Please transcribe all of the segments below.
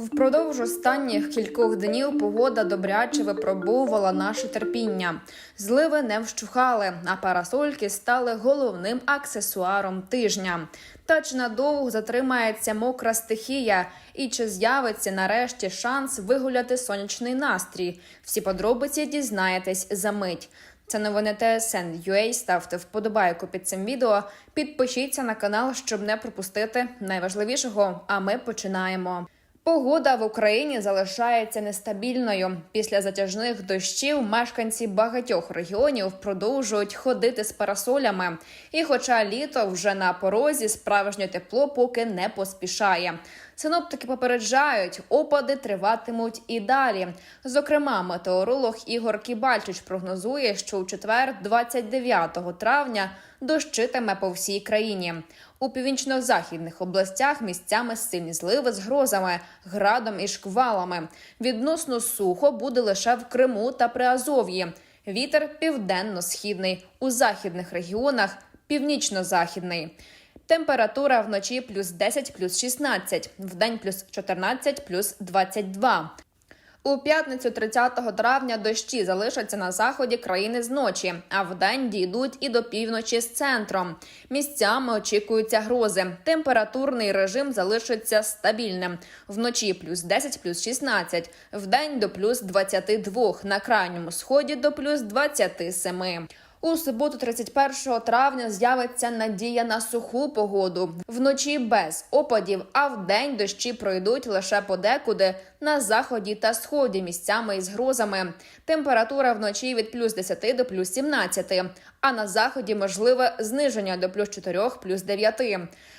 Впродовж останніх кількох днів погода добряче випробовувала наше терпіння. Зливи не вщухали, а парасольки стали головним аксесуаром тижня. Та чи надовго затримається мокра стихія, і чи з'явиться нарешті шанс вигуляти сонячний настрій? Всі подробиці дізнаєтесь за мить. Це новини ТСН UA. Ставте вподобайку під цим відео. Підпишіться на канал, щоб не пропустити найважливішого. А ми починаємо. Погода в Україні залишається нестабільною. Після затяжних дощів мешканці багатьох регіонів продовжують ходити з парасолями. І, хоча літо вже на порозі, справжнє тепло поки не поспішає. Синоптики попереджають, опади триватимуть і далі. Зокрема, метеоролог Ігор Кібальчич прогнозує, що у четвер, 29 травня, дощитиме по всій країні. У північно-західних областях місцями сильні зливи з грозами, градом і шквалами. Відносно сухо буде лише в Криму та Приазов'ї. Вітер південно-східний. У західних регіонах північно-західний. Температура вночі плюс 10, плюс 16, вдень плюс 14, плюс 22. У п'ятницю 30 травня дощі залишаться на заході країни зночі, а вдень дійдуть і до півночі з центром. Місцями очікуються грози. Температурний режим залишиться стабільним. Вночі плюс 10, плюс 16, вдень до плюс 22, на крайньому сході до плюс 27. У суботу, 31 травня, з'явиться надія на суху погоду. Вночі без опадів, а вдень дощі пройдуть лише подекуди на заході та сході місцями із грозами. Температура вночі від плюс 10 до плюс 17, а на заході можливе зниження до плюс 4, плюс 9.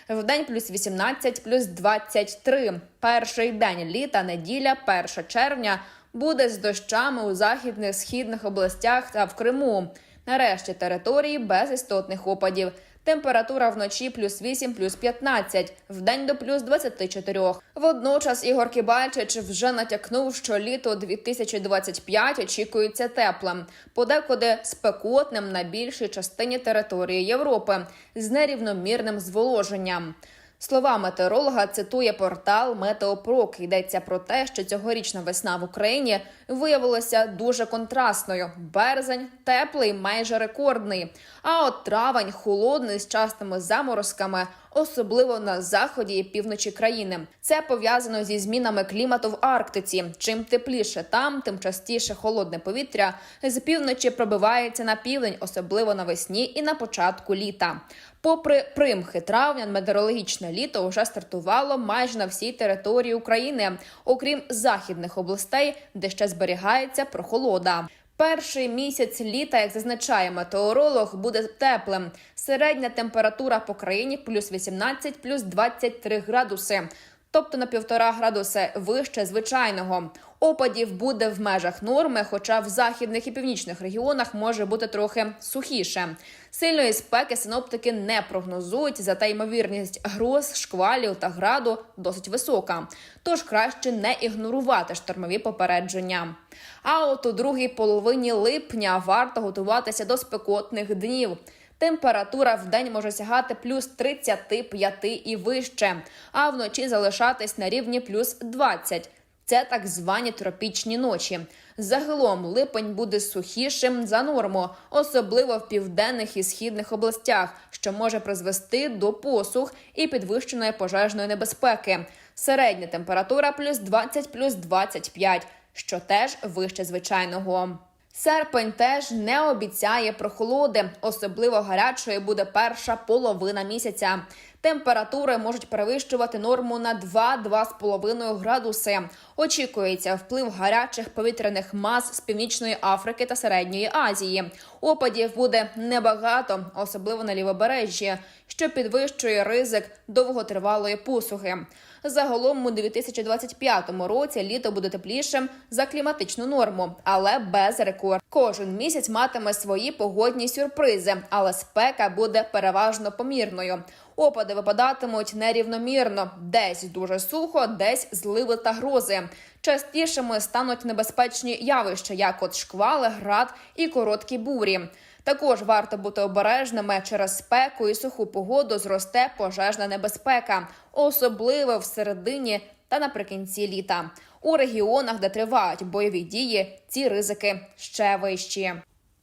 Вдень плюс 18, плюс 23. Перший день літа, неділя, 1 червня, буде з дощами у західних східних областях та в Криму. Нарешті території без істотних опадів. Температура вночі плюс 8, плюс 15, вдень до плюс 24. Водночас Ігор Кібальчич вже натякнув, що літо 2025 очікується теплим, подекуди спекотним на більшій частині території Європи з нерівномірним зволоженням. Слова метеоролога цитує портал Метеопрок. Йдеться про те, що цьогорічна весна в Україні виявилася дуже контрастною. Березень теплий, майже рекордний. А от травень холодний з частими заморозками, особливо на заході і півночі країни. Це пов'язано зі змінами клімату в Арктиці. Чим тепліше там, тим частіше холодне повітря з півночі пробивається на південь, особливо навесні і на початку літа. Попри примхи травня, метеорологічне літо вже стартувало майже на всій території України, окрім західних областей, де ще зберігається прохолода. Перший місяць літа, як зазначає метеоролог, буде теплим. Середня температура по країні плюс 18, плюс 23 градуси. Тобто на півтора градуси вище звичайного. Опадів буде в межах норми, хоча в західних і північних регіонах може бути трохи сухіше. Сильної спеки синоптики не прогнозують, зате ймовірність гроз, шквалів та граду досить висока. Тож краще не ігнорувати штормові попередження. А от у другій половині липня варто готуватися до спекотних днів. Температура в день може сягати плюс 35 і вище, а вночі залишатись на рівні плюс 20. Це так звані тропічні ночі. Загалом липень буде сухішим за норму, особливо в південних і східних областях, що може призвести до посух і підвищеної пожежної небезпеки. Середня температура плюс 20, плюс 25, що теж вище звичайного. Серпень теж не обіцяє прохолоди. Особливо гарячою буде перша половина місяця. Температури можуть перевищувати норму на 2-2,5 градуси. Очікується вплив гарячих повітряних мас з північної Африки та середньої Азії. Опадів буде небагато, особливо на лівобережжі, що підвищує ризик довготривалої посухи. Загалом у 2025 році літо буде теплішим за кліматичну норму, але без рекорд. Кожен місяць матиме свої погодні сюрпризи, але спека буде переважно помірною. Опади випадатимуть нерівномірно, десь дуже сухо, десь зливи та грози. Частішими стануть небезпечні явища, як от шквали, град і короткі бурі. Також варто бути обережними через спеку і суху погоду зросте пожежна небезпека, особливо в середині та наприкінці літа. У регіонах, де тривають бойові дії, ці ризики ще вищі.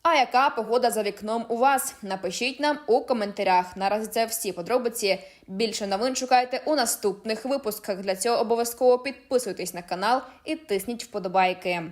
А яка погода за вікном у вас? Напишіть нам у коментарях. Наразі це всі подробиці. Більше новин шукайте у наступних випусках. Для цього обов'язково підписуйтесь на канал і тисніть вподобайки.